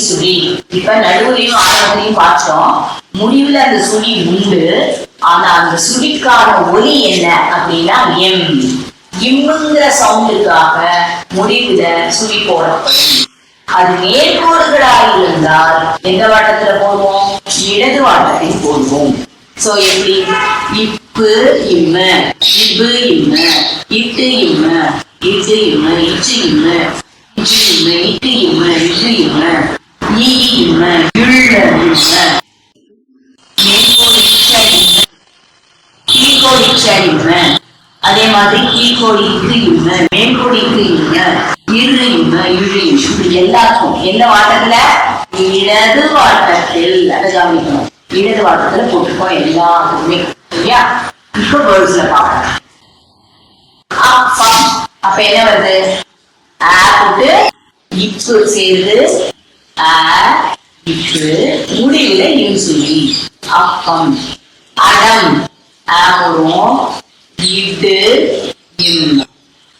சுழி. இப்ப நடுவுலையும் ஆரம்பத்திலையும் பார்த்தோம். முடிவுல அந்த சுழி உண்டு. ஆனா அந்த சுழிக்கான ஒலி என்ன அப்படின்னா எம். இம்முங்கிற சவுண்டுக்காக முடிவுல சுழி போடப்படும். அது நேர்கோடுகளாக இருந்தால் எந்த வாட்டத்துல போடுவோம்? இடது வாட்டத்தில் போடுவோம். சோ எப்படி? இப்பு இம்ம. இப்பு இம்ம. இட்டு இம்ம. இட்டு இம்ம. இச்சு இம்ம. இட்டு இம்ம. இட்டு இம்ம. இட்டு இம்ம. ஈ இம்ம அதே மாதிரி கீழ்கோடி இம்ம மேற்கோடி இம்ம இரு இம்ம இழு இப்படி எல்லாத்துக்கும் எந்த வாட்டத்துல இடது வாட்டத்தில் அதை கவனிக்கணும் இடது வாட்டத்துல போட்டுப்போம் எல்லாத்துக்குமே சரியா இப்ப வேர்ட்ஸ்ல பார்க்கலாம் அப்ப என்ன வருது ஆ போட்டு இப்பு சேர்ந்து ஆ இட்டு முடிவுல இம் சொல்லி அப்பம் அடம் ஆ போடுவோம் இடு இம்.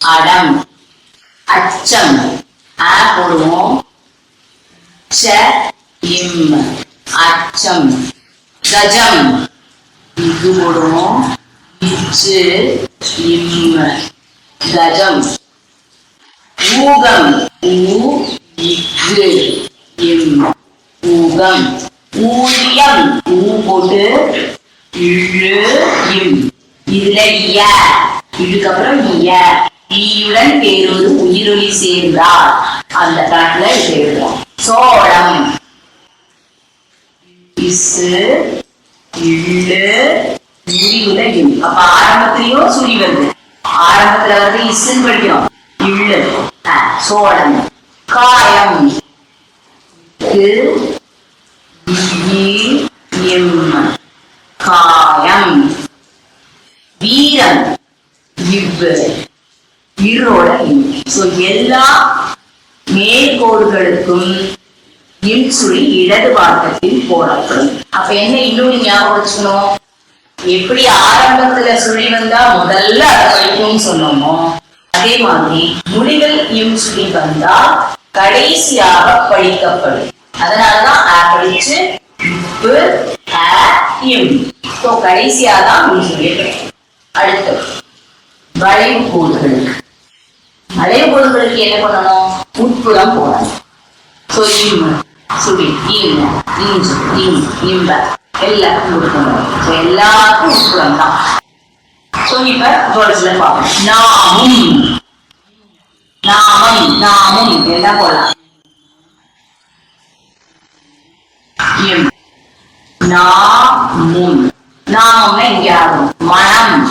அடம் அச்சம் ஆ ச இம். அச்சம் கஜம் இது போடுவோம் இச்சு இம். கஜம் ஊகம் ஊ இக்கு ஊகம். ஊழியம். ஊ போட்டு இழு இம். இதுல ய. இதுக்கப்புறம் இய ஈயுடன் வேறொரு உயிரொலி சேர்ந்தால் அந்த கணக்குல இது எழுதுறோம் சோளம் இசு இள்ளு முடிவுல இம். அப்ப ஆரம்பத்திலயும் சுழி வருது. ஆரம்பத்துல வந்து இசுன்னு படிக்கிறோம் இள்ளு சோளம் காயம். காயம் வீரம் இவ்வு இருளோட ஸோ எல்லா மேற்கோடுகளுக்கும் இன்சுழி இடது வார்க்கத்தில் போடப்படும். அப்ப என்ன இன்னொரு ஞாபகம் வச்சுக்கணும்? எப்படி ஆரம்பத்துல சுழி வந்தா முதல்ல அதை படிக்கணும்னு சொன்னோமோ அதே மாதிரி முடிவில் இன்சுழி வந்தா கடைசியாக படிக்கப்படும். அதனாலதான் ஆ படிச்சு இப்பு ஆ இம் ஸோ கடைசியா தான் இன்சுழி அடுத்து வளைவு கோடுகளுக்கு வளைவு கோடுகளுக்கு என்ன பண்ணணும்? உட்புறம் போடணும். ஸோ இம் சுடி இம் இஞ்சு இம் இம்ப எல்லாருக்கும் கொடுக்கணும் ஸோ எல்லாருக்கும் உட்புறம் தான் ஸோ இப்ப வேர்ட்ஸ்ல பார்ப்போம். நாமும் நாமம் நாமும் என்ன போலாம் இம். நாமும். நாமம்னா இங்க ஆகும் மனம்.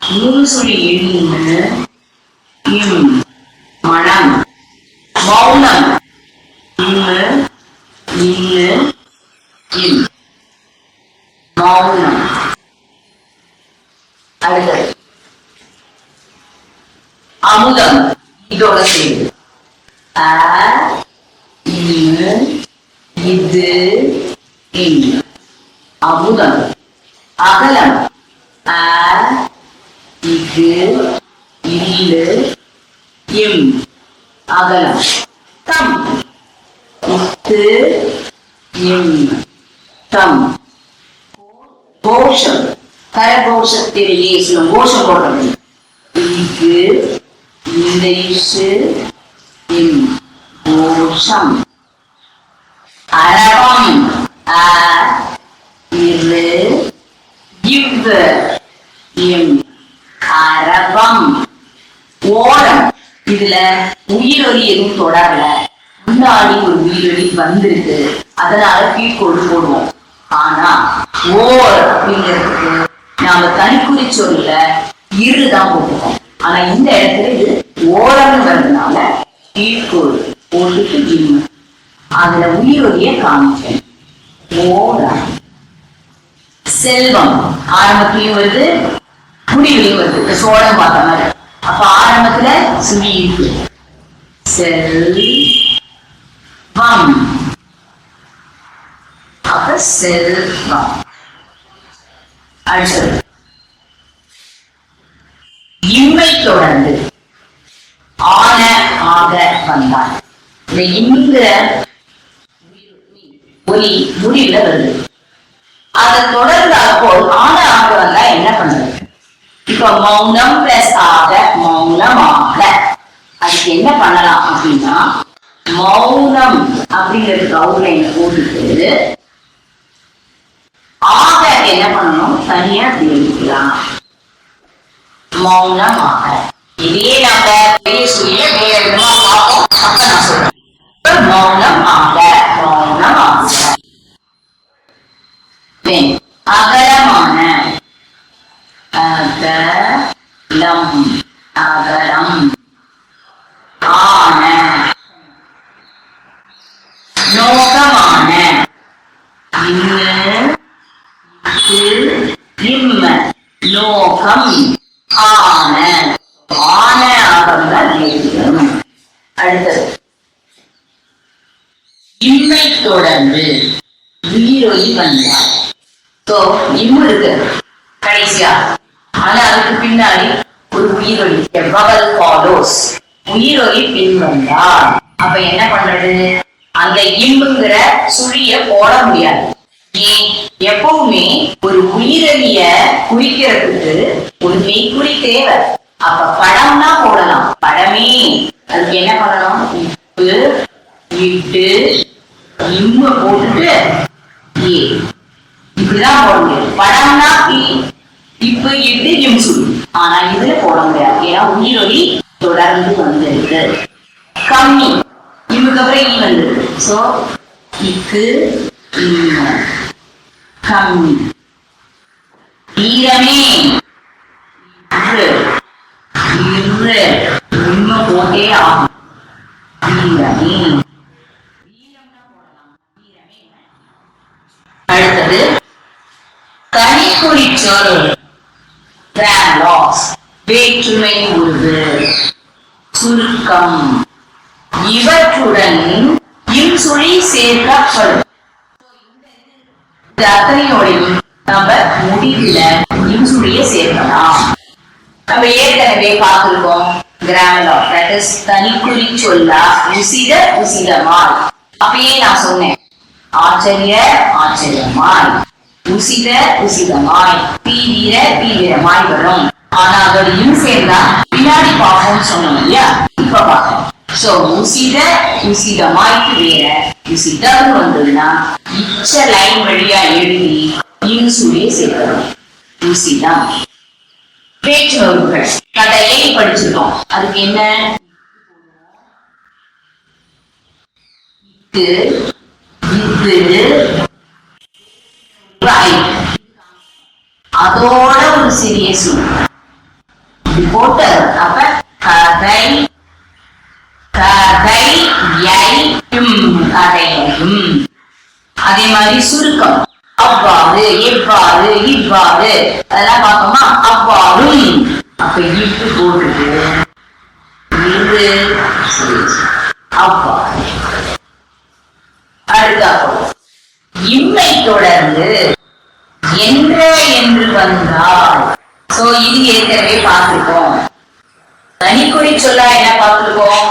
இம்மு சொல்லி இம்மு இம். மனம். மௌனம். இம்மு இம்மு இம். மௌனம். அடுத்தது. அமுதம் இதோட சேர்ந்து இது அமுதம் அகலம் இது இல்லு இம் அகலம் தம் இத்து இம் தம் கோஷம் கரகோஷத்திலேயே சொல்லும் கோஷம் போடுறது இது இந்த இசு இம் கோஷம் அரவம் அ இரு இவ் இம் அரவம் ஓரம். இதுல உயிரொலி எதுவும் தொடரல. முன்னாடி ஒரு உயிரொலி வந்திருக்கு. அதனால கீழ்கோடு போடுவோம். ஆனா ஓர் அப்படிங்கிறதுக்கு நாம தனிக்குறி சொல்ல இருதான் போட்டுக்கோம். ஆனா இந்த இடத்துல இது ஓரம்னு கீழ்கோடு போட்டுட்டு ஜிம்மு அதுல உயிரொலிய காமிச்சேன். ஓரம் செல்வம் ஆரம்பத்திலையும் வருது முடிவுலையும் வருது. இந்த சோழம் பார்த்த மாதிரி. அப்ப ஆரம்பத்துல சுமி இருக்கு செல்வம். அப்ப செல்வம். அடுத்தது. இம்மை தொடர்ந்து. ஆன ஆக வந்தார். இந்த இம்ங்கிற ஒலி முடிவுல வருது. அதை தொடர்ந்து அப்போ ஆன ஆக வந்தா என்ன பண்றது? இப்ப மௌனம் பிளஸ் ஆக மௌனமாக. அதுக்கு என்ன பண்ணலாம் அப்படின்னா மௌனம் அப்படிங்கிறதுக்கு அவுட்லைன் போட்டுட்டு ஆக என்ன பண்ணணும்? தனியா தெரிவிக்கலாம் மௌனமாக. இதையே நம்ம பெரிய சூரிய வேற விதமா பார்ப்போம். அப்ப நான் சொல்றேன். மௌனம் ஆக மௌனம் ஆக. அகலமான அகலம் அகலம். ஆன நோக்கமான இம்மு இம்ம நோக்கம் ஆன ஆன ஆகம்தான் எழுதணும் அடுத்தது இம்மை தொடர்ந்து உயிரொலி வந்தார் சோ இருக்கு. கடைசியா. ஆனா அதுக்கு பின்னாடி ஒரு உயிரொலி வவல் ஃபாலோஸ் உயிரொலி பின் வந்தார் அப்ப என்ன பண்றது? அந்த இம்புங்கிற சுழிய போட முடியாது. எப்பவுமே ஒரு உயிரலிய குறிக்கிறதுக்கு ஒரு மெய்க்குறி தேவை. அப்ப படம்னா போடலாம். படமே. அதுக்கு என்ன பண்ணணும்? உப்பு இட்டு இம்ம போட்டுட்டு ஏ இப்படிதான் போட முடியும் படம்னா பி இப்ப எட்டு இம் சொல்லு ஆனா இதுல போட முடியாது. ஏன்னா உயிரொலி தொடர்ந்து வந்திருக்கு. கம்மி. இவனுக்கு அப்புறம் ஈ வந்திருக்கு. சோ இக்கு கம்மி. ஈரமே. இன்று இன்று இம்ம போட்டே ஆகும் ஈரமே. அடுத்தது கனிக்குறி சொல் வேற்றுமை உருது. சுருக்கம். இவற்றுடன் இன்சுழி சேர்க்கப்படும். அத்தனையோடையும் நம்ம முடிவுல இன்சுழிய சேர்க்கலாம். நம்ம ஏற்கனவே பார்த்திருக்கோம் கிராமலா தட் இஸ் தனிக்குறி சொல்லா உசித உசிதமாய். அப்பயே நான் சொன்னேன் ஆச்சரிய ஆச்சரியமாய். உசித உசிதமாய். தீவிர தீவிரமாய் வரும். ஆனா அதோட சேர்ந்தா பின்னாடி பார்ப்போம்னு சொன்னோம் இல்லையா? இப்ப பார்ப்போம். சோ உசித உசிதமாய்க்கு வேற. உசிதம் வந்ததுன்னா இச்ச லைன் வழியா எழுதி இன்சுழியை சேர்க்கணும். உசிதம். பேச்சுவர்கள் கடையை படிச்சிருக்கோம். அதுக்கு என்ன? இது அதோட ஒரு சிறிய சொல் போட்டு அப்ப கதை கதை கதையும் அதே மாதிரி சுருக்கம். அவ்வாறு எவ்வாறு இவ்வாறு. அதெல்லாம் பார்த்தோமா? அவ்வாறும். அப்ப இட்டு போட்டுட்டு இது அவ்வாறு. அடுத்தாப்போம் இம்மை தொடர்ந்து என்ற என்று வந்தால். சோ இது ஏற்கனவே பார்த்துருக்கோம். தனிக்குறி சொல்லா என்ன பார்த்துருக்கோம்?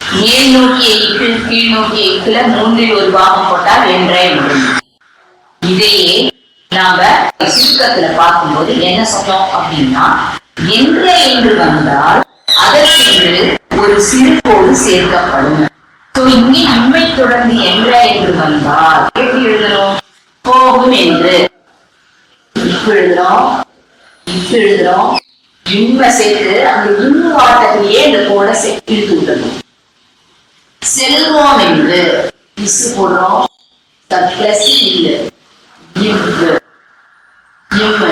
மேல் நோக்கிய இக்கு கீழ் நோக்கிய இக்குல மூன்றில் ஒரு பாகம் போட்டால் என்றே இதையே நாம சுருக்கத்துல பார்க்கும்போது என்ன சொன்னோம் அப்படின்னா என்ற என்று வந்தால் அதற்கென்று ஒரு சிறுகோடு சேர்க்கப்படும். இங்கே இம்மை தொடர்ந்து என்ற என்று வந்தால் எப்படி எழுதணும்? போகும் என்று. இப்ப எழுதுறோம் இப்ப எழுதுறோம் இன்மை சேர்த்து அந்த இன்னு வார்த்தையே இந்த போட செட்டு இழுத்து விட்டணும் செல்வோம் என்று. இசு போடுறோம். பிளஸ் இல்லை இவ்வு இவ்வு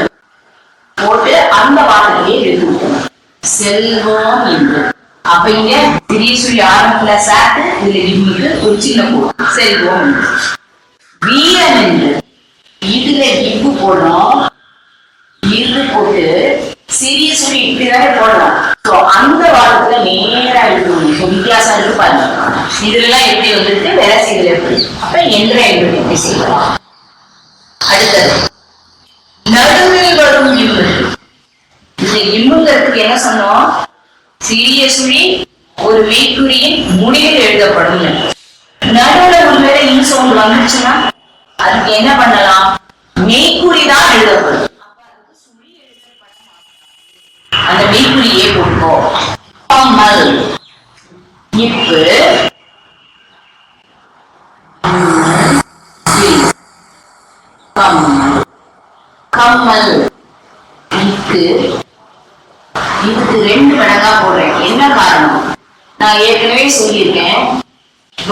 போட்டு அந்த வார்த்தையே இழுத்து விட்டணும் செல்வோம் என்று. அப்ப இங்க சிறிய சொல்லி ஆரம்பத்துல சாத்து இதுல இவங்களுக்கு ஒரு சின்ன போடும் செல்வோம் வீரன் என்று இதுல இவ்வு போடணும். இரு போட்டு சிறிய சொல்லி இப்படிதானே போடலாம். அந்த வாரத்துல நேரா இருக்கு வித்தியாசம் இருக்கு பாருங்க. இதுல எல்லாம் எப்படி வந்துருக்கு? வேற செய்தல் எப்படி? அப்ப என்ற என்பது எப்படி செய்யலாம்? அடுத்தது நடுவில் வரும் இம்மு இந்த இம்முங்கிறதுக்கு என்ன சொன்னோம்? சிறிய சுழி ஒரு வீக்குரியின் முடிவில் எழுதப்படும் நடுவுல ஒருவேளை இன்சவுண்ட் வந்துச்சுன்னா அதுக்கு என்ன பண்ணலாம்? மெய்க்குறி தான் எழுதப்படும். அந்த மெய்க்குறியே கொடுப்போம் இப்பு கம்மல் கம்மல் இக்கு இதுக்கு ரெண்டு மடங்கா போடுறேன். என்ன காரணம்? நான் ஏற்கனவே சொல்லியிருக்கேன்.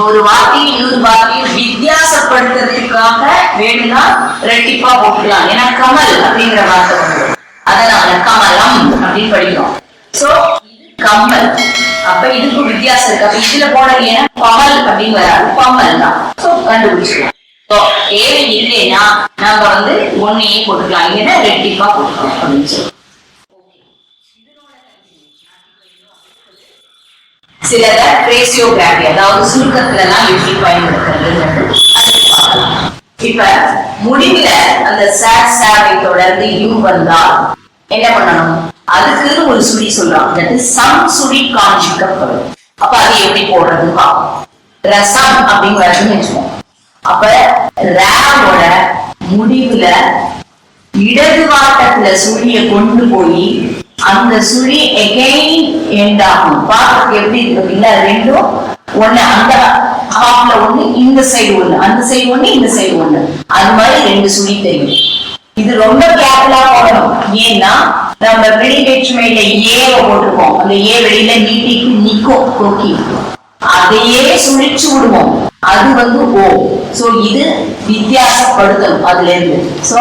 ஒரு வார்த்தையும் இன்னொரு வார்த்தையும் வித்தியாசப்படுத்துறதுக்காக வேணும்னா ரெட்டிப்பா போட்டுக்கலாம். ஏன்னா கமல் அப்படிங்கிற வார்த்தை அதனால கமலம் அப்படின்னு படிக்கிறோம். சோ இது கமல் அப்ப இதுக்கு வித்தியாசம் இருக்கு. அப்ப இதுல ஏன்னா கவல் அப்படின்னு வராது. கமல் தான். சோ கண்டுபிடிச்சிக்கலாம். So, தேவை இல்லைன்னா நம்ம வந்து ஒன்னையே போட்டுக்கலாம். இல்லைன்னா ரெட்டிப்பா போட்டுக்கலாம் அப்படின்னு சொல்லி. சிலத ரேசியோகிராபி அதாவது சுருக்கத்துல எல்லாம் எப்படி பயன்படுத்துறதுங்கிறது இப்ப முடிவுல அந்த சார் சாவை தொடர்ந்து யூ வந்தால் என்ன பண்ணணும்? அதுக்குன்னு ஒரு சுழி சொல்றாங்க. That சம் சுழி காஞ்சிக்கப்படும். அப்ப அது எப்படி போடுறது பார்ப்போம். ரசம் அப்படின்னு வருதுன்னு அப்ப ரேவோட முடிவுல இடது வாட்டத்துல சுழிய கொண்டு போய் அந்த சுழி எகைன் எண்ட் ஆகும் பார்க்க எப்படி இருக்கு அப்படின்னா ரெண்டும் ஒண்ணு அந்த ஹாஃப்ல ஒண்ணு இந்த சைடு ஒண்ணு அந்த சைடு ஒண்ணு இந்த சைடு ஒண்ணு. அது மாதிரி ரெண்டு சுழி தெரியும். இது ரொம்ப கேர்ஃபுல்லா போடணும். ஏன்னா நம்ம வெளி வேற்றுமையில ஏவ போட்டிருக்கோம். அந்த ஏ வெளியில நீட்டிக்கு நிக்கும் கொக்கி அதையே சுழிச்சு விடுவோம். அது வந்து ஓ சோ இது வித்தியாசப்படுத்தணும் அதுல இருந்து. சோ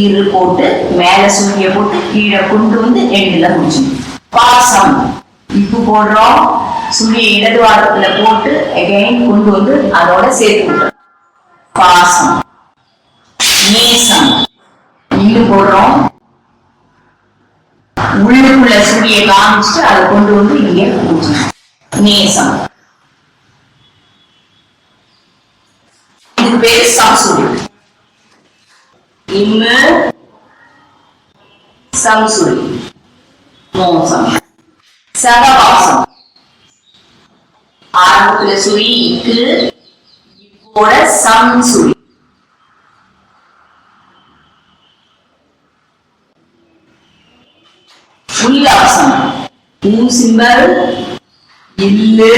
இரு போட்டு மேல சூரிய போட்டு கீழே கொண்டு வந்து எண்டுல முடிச்சோம் பாசம். இப்பு போடுறோம். சூரிய இடது வாரத்துல போட்டு அகைன் கொண்டு வந்து அதோட சேர்த்து விடுறோம் பாசம். நேசம் இங்கு போடுறோம். உள்ளுக்குள்ள சூரிய காமிச்சிட்டு அதை கொண்டு வந்து இங்கே முடிச்சோம் நேசம் இது பேரு சம்சூரி இம்மு சம்சுரி. மோசம். சகவாசம். ஆரம்பத்துல சுரி இக்கு இப்போட சம்சுரி. உல்லாசம் மூ சிம்பல் இல்லு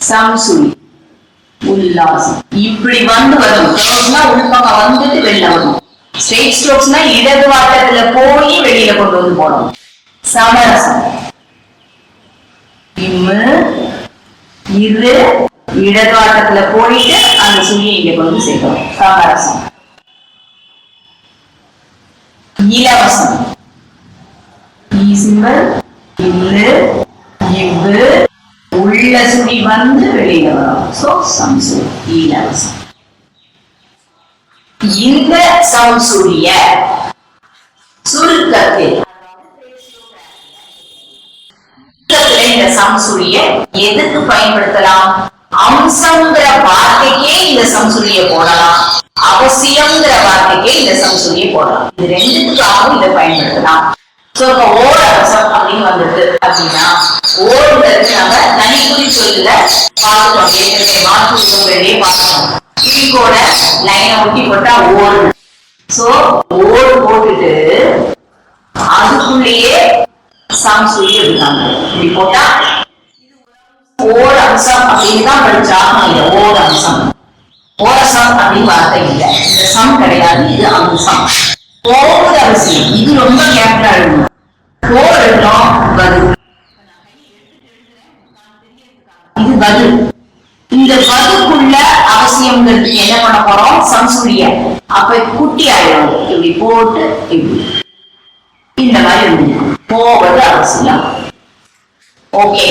சம்சுரி. உல்லாசம் இப்படி வந்து வரும் ஸ்ட்ரோக்ஸ்னா உள்பக்கம் வந்துட்டு வெளில வரும் ஸ்ட்ரெயிட் ஸ்ட்ரோக்ஸ்னா இடது வாட்டத்துல போய் வெளியில கொண்டு வந்து போடும் சமரசம். இம்மு இரு இடது வாட்டத்துல போயிட்டு அந்த சுழியை இங்க கொண்டு சேர்க்கணும். சமரசம். இலவசம். இசிம்பல் இல்லு இவ்வு உள்ள சுழி வந்து வெளியில வரும். சோ சம்சு இலவசம் இந்த சம்சுரிய சுருக்கத்தில். இந்த சம்சுரிய எதுக்கு பயன்படுத்தலாம்? அம்சங்கிற வார்த்தைக்கே இந்த சம்சுரிய போடலாம். அவசியம்ங்கிற வார்த்தைக்கே இந்த சம்சுரிய போடலாம். இது ரெண்டுத்துக்காகவும் இதை பயன்படுத்தலாம். சோ இப்ப ஓர் அவசம் அப்படின்னு வந்துட்டு அப்படின்னா ஓடுங்கிறது நம்ம தனிக்குறி சொல்லுல ஏற்கனவே மாற்று உருவங்களிலே பார்க்கணும் கீழ்கோட லைனை ஒட்டி போட்டா ஓடு சோ ஓடு போட்டுட்டு அதுக்குள்ளேயே சம்சுரி இருக்காங்க இப்படி போட்டா ஓர் அம்சம் அப்படின்னு தான் படிச்சாகணும் இல்லை. ஓர் அம்சம். ஓரசம் அப்படின்னு வார்த்தை இல்லை. இந்த சம் கிடையாது இது அம்சம். போகுது அவசியம் இது ரொம்ப கேப்டா எழுதணும் போர் எழுதுறோம் பதில் இது பதில் இந்த பதிலுக்குள்ள அவசியம்ங்கிறது என்ன பண்ண போறோம்? சம்சுரிய அப்ப குட்டி ஆயிடும். இப்படி போட்டு இப்படி. இந்த மாதிரி போவது அவசியம். ஓகே